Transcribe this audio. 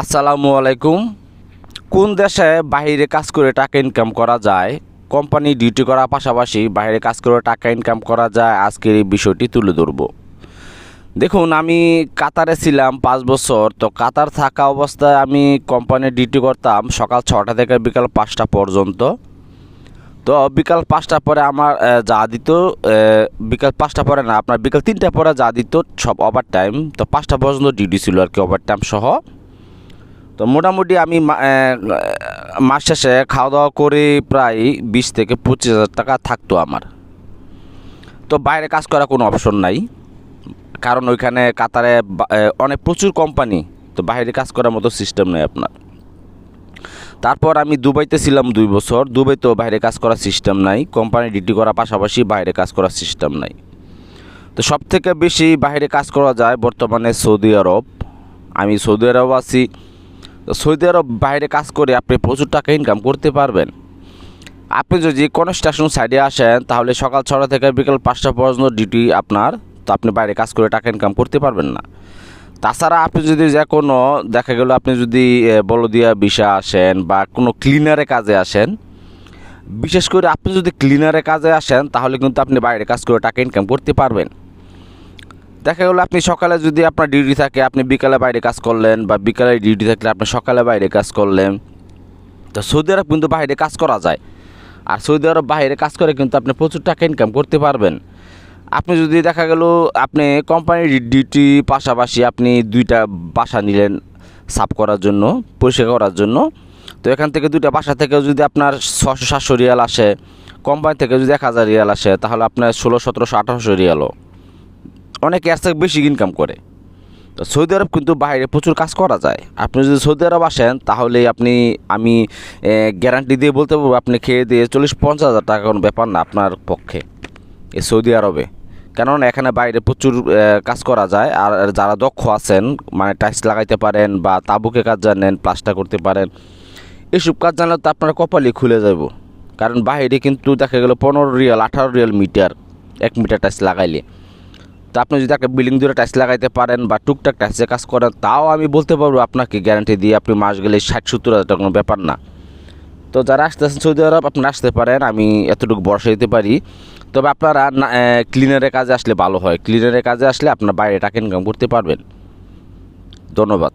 আসসালামু আলাইকুম। কোন দেশে বাইরে কাজ করে টাকা ইনকাম করা যায়? কোম্পানি ডিউটি করার পাশাপাশি বাইরে কাজ করে টাকা ইনকাম করা যায়, আজকের এই বিষয়টি তুলে ধরব। দেখুন, আমি কাতারে ছিলাম পাঁচ বছর, তো কাতার থাকা অবস্থায় আমি কোম্পানি ডিউটি করতাম সকাল ছটা থেকে বিকাল পাঁচটা পর্যন্ত। তো বিকাল পাঁচটা পরে আমার যা দিত বিকাল পাঁচটা পরে না, আপনার বিকাল তিনটা পরে যা দিত সব ওভার টাইম তো পাঁচটা পর্যন্ত ডিউটি ছিল আর কি ওভার টাইম সহ। তো মোটামুটি আমি মাস শেষে খাওয়া দাওয়া করে প্রায় বিশ থেকে পঁচিশ হাজার টাকা থাকতো আমার। তো বাইরে কাজ করার কোনো অপশন নাই। কারণ ওইখানে কাতারে অনেক প্রচুর কোম্পানি তো বাইরে কাজ করার মতো সিস্টেম নেই আপনার। তারপর আমি দুবাইতে ছিলাম দুই বছর। দুবাইতেও বাইরে কাজ করার সিস্টেম নাই। কোম্পানি ডিউটি করার পাশাপাশি বাইরে কাজ করার সিস্টেম নাই। তো সব থেকে বেশি বাইরে কাজ করা যায় বর্তমানে সৌদি আরব। আমি সৌদি আরব আছি। সৌদি আরব বাইরে কাজ করে আপনি প্রচুর টাকা ইনকাম করতে পারবেন। আপনি যদি কনস্ট্রাকশন সাইডে আসেন, তাহলে সকাল ছটা থেকে বিকাল পাঁচটা পর্যন্ত ডিউটি আপনার, তো আপনি বাইরে কাজ করে টাকা ইনকাম করতে পারবেন না। তাছাড়া আপনি যদি যে কোনো, দেখা গেল আপনি যদি বলদিয়া বিষা আসেন বা কোনো ক্লিনারে কাজে আসেন, বিশেষ করে আপনি যদি ক্লিনারে কাজে আসেন, তাহলে কিন্তু আপনি বাইরে কাজ করে টাকা ইনকাম করতে পারবেন। দেখা গেলো আপনি সকালে যদি আপনার ডিউটি থাকে, আপনি বিকালে বাইরে কাজ করলেন বা বিকালে ডিউটি থাকলে আপনি সকালে বাইরে কাজ করলেন। তো সৌদি আরব কিন্তু বাইরে কাজ করা যায়। আর সৌদি আরব বাইরে কাজ করে কিন্তু আপনি প্রচুর টাকা ইনকাম করতে পারবেন। আপনি যদি দেখা গেল আপনি কোম্পানির ডিউটি পাশাপাশি আপনি দুইটা বাসা নিলেন সাফ করার জন্য, পরিষ্কার করার জন্য, তো এখান থেকে দুইটা বাসা থেকেও যদি আপনার ছশো সাতশো রিয়াল আসে কোম্পানি থেকে যদি এক হাজার রিয়াল আসে, তাহলে আপনার ষোলো, সতেরোশো, আঠারোশো রিয়ালও। অনেকে এর থেকে বেশি ইনকাম করে। তো সৌদি আরব কিন্তু বাইরে প্রচুর কাজ করা যায়। আপনি যদি সৌদি আরব আসেন, তাহলে আপনি, আমি গ্যারান্টি দিয়ে বলতে পারব, আপনি খেয়ে দিয়ে চল্লিশ পঞ্চাশ হাজার টাকা কোনো ব্যাপার না আপনার পক্ষে, এ সৌদি আরবে। কেননা এখানে বাইরে প্রচুর কাজ করা যায়। আর যারা দক্ষ আছেন মানে টাইলস লাগাইতে পারেন বা তাবুকে কাজ জানেন, প্লাস্টার করতে পারেন, এসব কাজ জানলে তো আপনার কপালই খুলে যাব কারণ বাইরে কিন্তু দেখা গেলো পনেরো রিয়াল, আঠারো রিয়াল মিটার, এক মিটার টাইলস লাগাইলে। তো আপনি যদি একটা বিল্ডিং দূরে টাইলস লাগাইতে পারেন বা টুকটাক টাইলসে কাজ করেন, তাও আমি বলতে পারব আপনাকে গ্যারান্টি দিয়ে আপনি মাস গেলে ষাট, সত্তর হাজার টাকা কোনো ব্যাপার না। তো যারা আসতেছেন সৌদি আরব আপনি আসতে পারেন, আমি এতটুকু বর্ষা দিতে পারি। তবে আপনারা ক্লিনারের কাজে আসলে ভালো হয়। ক্লিনারের কাজে আসলে আপনার বাইরে টাকা ইনকাম করতে পারবেন। ধন্যবাদ।